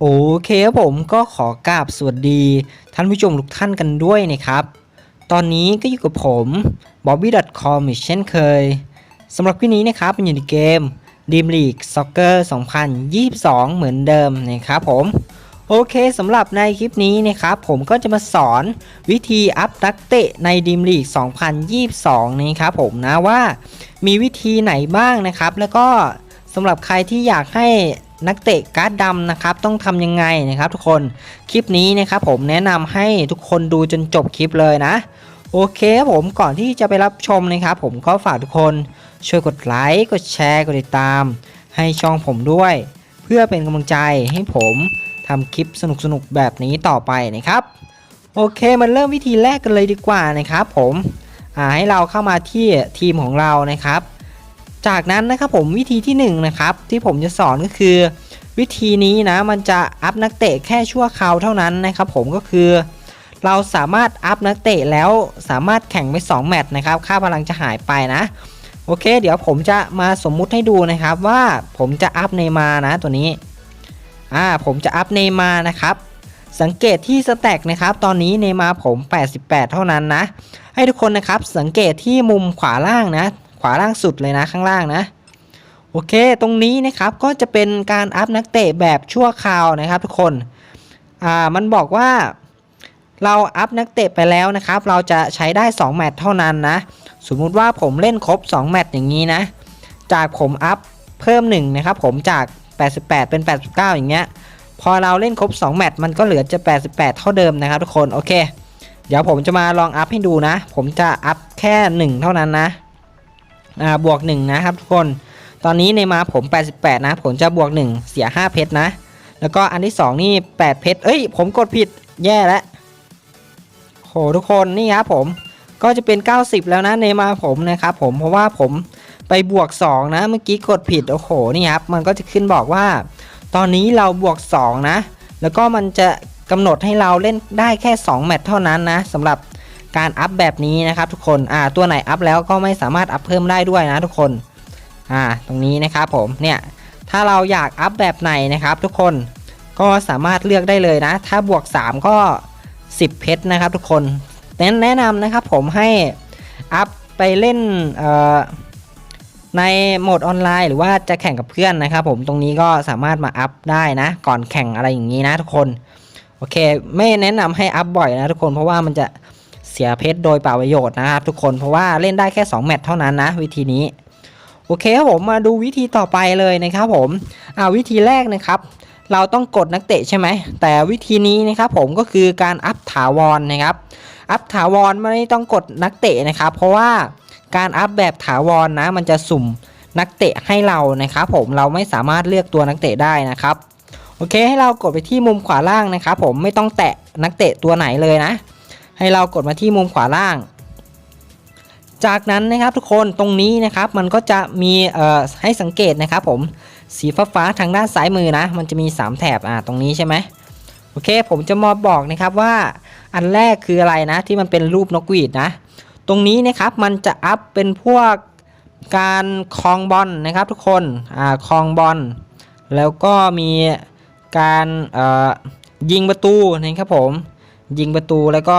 โอเคครับผมก็ขอกราบสวัสดีท่านผู้ชมทุกท่านกันด้วยนะครับ ตอนนี้ก็อยู่กับผม bobby.com อีกเช่นเคยสำหรับวันนี้นะครับมันอยู่ในเกม Dream League Soccer 2022 เหมือนเดิมนะครับผมโอเคสำหรับในคลิปนี้นะครับผมก็จะมาสอนวิธีอัพนักเตะใน Dream League 2022นะครับผมนะว่ามีวิธีไหนบ้างนะครับ แล้วก็สำหรับใครที่อยากให้ นักเตะการ์ดดำนะครับต้องทำยังไงนะครับ ทุกคนคลิปนี้นะครับผมแนะนำให้ทุกคนดูจนจบคลิปเลยนะ โอเคครับผมก่อนที่จะไปรับชมนะครับผมก็ฝากทุกคนช่วยกดไลค์กดแชร์กดติดตาม ให้ช่องผมด้วย เพื่อเป็นกำลังใจให้ผมทำคลิปสนุกๆแบบนี้ต่อไปนะครับ โอเคมันเริ่มวิธีแรกกันเลยดีกว่านะครับผมให้เราเข้ามาที่ทีมของเรานะครับ จากนั้นนะครับผมวิธีที่1นงนะครับที่ผมจะสอนก็คือ วิธีนี้นะมันจะอัพนักเตะแค่ชั่วคราวเท่านั้นนะครับผมก็คือ เราสามารถอัพนักเตะแล้วสามารถแข่งไป 2 แมตช์นะครับ ค่าพลังจะหายไปนะ โอเค เดี๋ยวผมจะมาสมมุติให้ดูนะครับว่าผมจะอัพเนย์มานะตัวนี้อ่าผมจะอัพเนย์มานะครับสังเกตที่สแต็กนะครับ ตอนนี้เนย์มาผม 88 เท่านั้นนะ ให้ทุกคนนะครับสังเกตที่มุมขวาล่างนะ ขวาล่างสุดเลยนะข้างล่างนะ โอเค ตรงนี้นะครับก็จะเป็นการอัพนักเตะแบบชั่วคราวนะครับทุกคน อ่า มันบอกว่าเราอัพนักเตะไปแล้วนะครับ เราจะใช้ได้ 2 แมตช์เท่านั้นนะ สมมุติว่าผมเล่นครบ 2 แมตช์อย่างนี้นะ จากผมอัพเพิ่ม1นะครับผมจาก 88 เป็น 89 อย่างเงี้ย พอเราเล่นครบ 2 แมตช์มันก็เหลือจะ 88 เท่าเดิมนะครับทุกคน โอเค เดี๋ยวผมจะมาลองอัพให้ดูนะ ผมจะอัพแค่ 1 เท่านั้นนะ อ่า บวก 1 นะครับทุกคน ตอนนี้ในมาผม 88 นะ ผมจะบวก 1 เสีย 5 เพชรนะ แล้วก็อันที่ 2 นี่ 8 เพชร เอ้ย ผมกดผิด แย่แล้วโหทุกคนนี่ครับผม ก็จะเป็น 90 แล้วนะเนมาผมนะครับผม เพราะว่าผมไปบวก 2 นะ เมื่อกี้กดผิด โอ้โห นี่ครับ มันก็จะขึ้นบอกว่า ตอนนี้เราบวก 2 นะ แล้วก็มันจะกำหนดให้เราเล่นได้แค่ 2 แมตช์เท่านั้นนะสำหรับการอัพแบบนี้นะครับทุกคน อ่า ตัวไหนอัพแล้วก็ไม่สามารถอัพเพิ่มได้ด้วยนะทุกคน อ่าตรงนี้นะครับผมเนี่ยถ้าเราอยากอัพแบบไหนนะครับทุกคนก็สามารถเลือกได้เลยนะ ถ้าบวก 3 ก็ 10 เพชรนะครับทุกคนแนะนำนะครับผมให้อัพไปเล่นในโหมดออนไลน์หรือว่าจะแข่งกับเพื่อนนะครับผมตรงนี้ก็สามารถมาอัพได้นะ ก่อนแข่งอะไรอย่างนี้นะทุกคน โอเค ไม่แนะนำให้อัพบ่อยนะทุกคนเพราะว่ามันจะเสียเพชรโดยเปล่าประโยชน์นะครับทุกคนเพราะว่าเล่นได้แค่ 2 แมตช์เท่านั้นนะ วิธีนี้ โอเคครับผมมาดูวิธีต่อไปเลยนะครับผมอ่าวิธีแรกนะครับ เราต้องกดนักเตะใช่ไหม แต่วิธีนี้นะครับผมก็คือการอัพถาวรนนะครับ อัพถาวรไม่ต้องกดนักเตะนะครับ เพราะว่าการอัพแบบถาวรนนะมันจะสุ่มนักเตะให้เรานะครับผมเราไม่สามารถเลือกตัวนักเตะได้นะครับโอเคให้เรากดไปที่มุมขวาล่างนะครับผมไม่ต้องแตะนักเตะตัวไหนเลยนะ ให้เรากดมาที่มุมขวาล่าง จากนั้นนะครับทุกคนตรงนี้นะครับมันก็จะมีให้สังเกตนะครับผมสีฟ้าฟ้าทางด้านซ้ายมือนะ มันจะมี 3 แถบอ่าตรงนี้ใช่ไหมโอเค ผมจะมาบอกนะครับว่าอันแรกคืออะไรนะ ที่มันเป็นรูปนกหวีดนะ ตรงนี้นะครับมันจะอัพเป็นพวกการคลองบอลนะครับทุกคนอ่าคลองบอลแล้วก็มีการยิงประตูนะครับผม ยิงประตูแล้วก็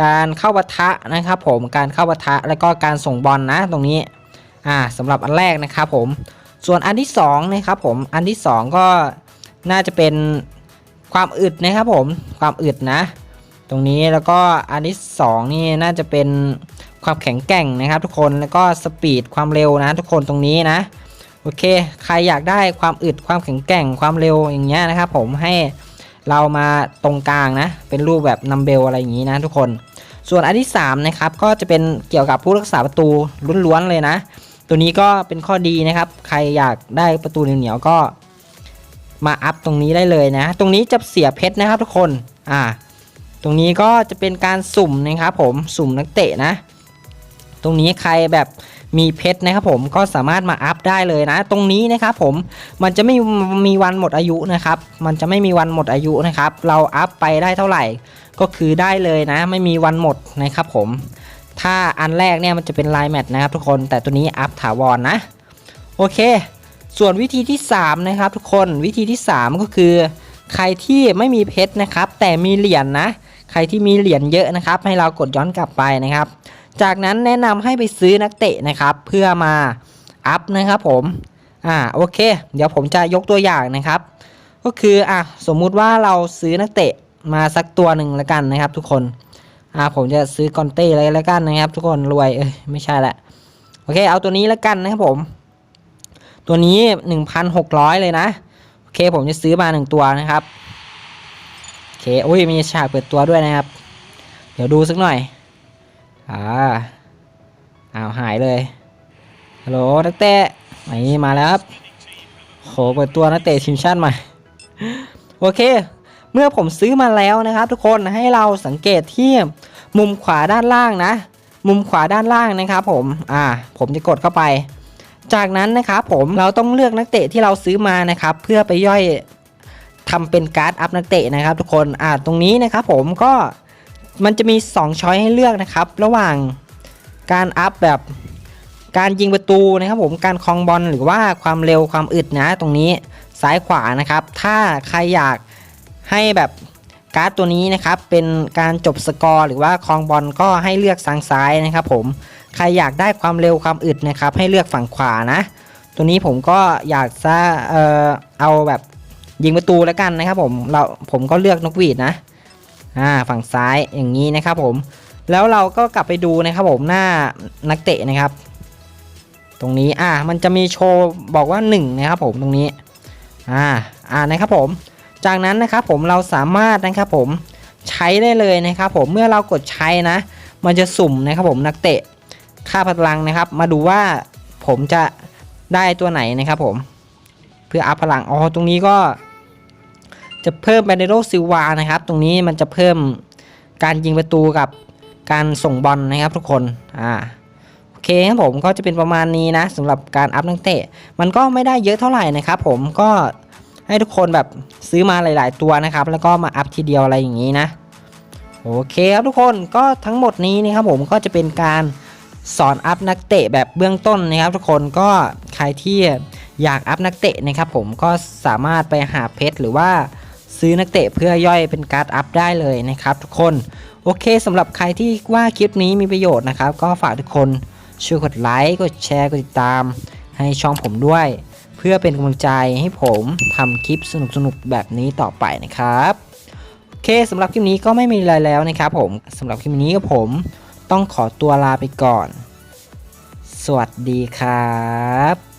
การเข้าปะทะนะครับผมการเข้าปะทะแล้วก็การส่งบอลนะตรงนี้อ่าสำหรับอันแรกนะครับผมส่วนอันที่2นะครับผมอันที่ 2 ก็น่าจะเป็นความอึดนะครับผมความอึดนะ ตรงนี้แล้วก็อันที่ 2 นี่น่าจะเป็นความแข็งแกร่งนะครับ ทุกคนแล้วก็สปีดความเร็วนะ ทุกคนตรงนี้นะโอเค ใครอยากได้ความอึดความแข็งแกร่งความเร็วอย่างเงี้ยนะครับผมให้ เรามาตรงกลางนะ เป็นรูปแบบนัมเบลอะไรอย่างนี้นะทุกคน ส่วนอันที่3นะครับก็จะเป็นเกี่ยวกับผู้รักษาประตูล้วนๆเลยนะ ตัวนี้ก็เป็นข้อดีนะครับ ใครอยากได้ประตูเหนียวๆก็มาอัพตรงนี้ได้เลยนะ ตรงนี้จะเสียเพชรนะครับทุกคน อ่า ตรงนี้ก็จะเป็นการสุ่มนะครับผม สุ่มนักเตะนะ ตรงนี้ใครแบบ มีเพชรนะครับผมก็สามารถมาอัพได้เลยนะ ตรงนี้นะครับผมมันจะไม่มีวันหมดอายุนะครับ มันจะไม่มีวันหมดอายุนะครับ เราอัพไปได้เท่าไหร่ ก็คือได้เลยนะ ไม่มีวันหมดนะครับผม ถ้าอันแรกเนี่ยมันจะเป็นไลน์แมทนะครับทุกคนแต่ตัวนี้อัพถาวรนนะโอเค ส่วนวิธีที่ 3 นะครับ ทุกคนวิธีที่ 3 ก็คือ ใครที่ไม่มีเพชรนะครับ แต่มีเหรียญนนะใครที่มีเหรียญเยอะนะครับ ให้เรากดย้อนกลับไปนะครับ จากนั้นแนะนำให้ไปซื้อนักเตะนะครับ เพื่อมาอัพนะครับผมอ่าโอเค เดี๋ยวผมจะยกตัวอย่างนะครับ ก็คืออะสมมุติว่าเราซื้อนักเตะมาสักตัวหนึ่งแล้วกันนะครับ ทุกคนอ่าผมจะซื้อกอนเต้อะไรแล้วกันนะครับ ทุกคนรวยเอ้ยไม่ใช่ละโอเค เอาตัวนี้แล้วกันนะครับผม ตัวนี้ 1,600 เลยนะโอเคผมจะซื้อมาหนึ่งตัวนะครับโอเคอุ้ยมีฉากเปิดตัวด้วยนะครับ เดี๋ยวดูสักหน่อย อ่าอ้าวหายเลยฮัลโหลนักเตะนี่มาแล้วครับโหเปิดตัวนักเตะทีมชาติใหม่โอเค เมื่อผมซื้อมาแล้วนะครับ ทุกคนให้เราสังเกตที่มุมขวาด้านล่างนะ มุมขวาด้านล่างนะครับ ผมอ่า ผมจะกดเข้าไป จากนั้นนะครับผมเราต้องเลือกนักเตะที่เราซื้อมานะครับ เพื่อไปย่อยทำเป็นการ์ดอัพนักเตะนะครับ ทุกคนอ่าตรงนี้นะครับ ผมก็ มันจะมี 2 ช้อยให้เลือกนะครับ ระหว่างการอัพแบบการยิงประตูนะครับผมการคลองบอลหรือว่าความเร็วความอึดนะตรงนี้ซ้ายขวานะครับ ถ้าใครอยากให้แบบการ์ดตัวนี้นะครับเป็นการจบสกอร์หรือว่าคลองบอลก็ให้เลือกทางซ้ายนะครับ ผมใครอยากได้ความเร็วความอึดนะครับ ให้เลือกฝั่งขวานะ ตัวนี้ผมก็อยากจะเอ่อเอาแบบยิงประตูแล้วกันนะครับ ผมเราผมก็เลือกนกหวีดนะ อ่าฝั่งซ้ายอย่างนี้นะครับผมแล้วเราก็กลับไปดูนะครับผมหน้านักเตะนะครับ ตรงนี้อ่ามันจะมีโชว์บอกว่า1นะครับผมตรงนี้อ่าอ่านะครับผม จากนั้นนะครับผมเราสามารถนะครับผมใช้ได้เลยนะครับผมเมื่อเรากดใช้นะ มันจะสุ่มนะครับผมนักเตะค่าพลังนะครับ มาดูว่าผมจะได้ตัวไหนนะครับผม เพื่ออัพพลังอ๋อตรงนี้ก็ จะเพิ่มแบนเดโรซิวานะครับ ตรงนี้มันจะเพิ่มการยิงประตูกับการส่งบอลนะครับทุกคนอ่าโอเคครับผมก็จะเป็นประมาณนี้นะสำหรับการอัพนักเตะ มันก็ไม่ได้เยอะเท่าไหร่นะครับผมก็ให้ทุกคนแบบซื้อมาหลาย ๆ ตัวนะครับ แล้วก็มาอัพทีเดียวอะไรอย่างนี้นะโอเคครับทุกคนก็ทั้งหมดนี้นะครับผมก็จะเป็นการสอนอัพนักเตะแบบเบื้องต้นนะครับ ทุกคนก็ใครที่อยากอัพนักเตะนะครับผมก็สามารถไปหาเพชรหรือว่า ซื้อนักเตะเพื่อย่อยเป็นการ์ดอัพได้เลยนะครับทุกคน โอเคสำหรับใครที่ว่าคลิปนี้มีประโยชน์นะครับ ก็ฝากทุกคนช่วยกดไลค์กดแชร์กดติดตาม ให้ช่องผมด้วย เพื่อเป็นกำลังใจให้ผมทำคลิปสนุกๆแบบนี้ต่อไปนะครับโอเคสำหรับคลิปนี้ก็ไม่มีอะไรแล้วนะครับ ผมสำหรับคลิปนี้ก็ผมต้องขอตัวลาไปก่อน สวัสดีครับ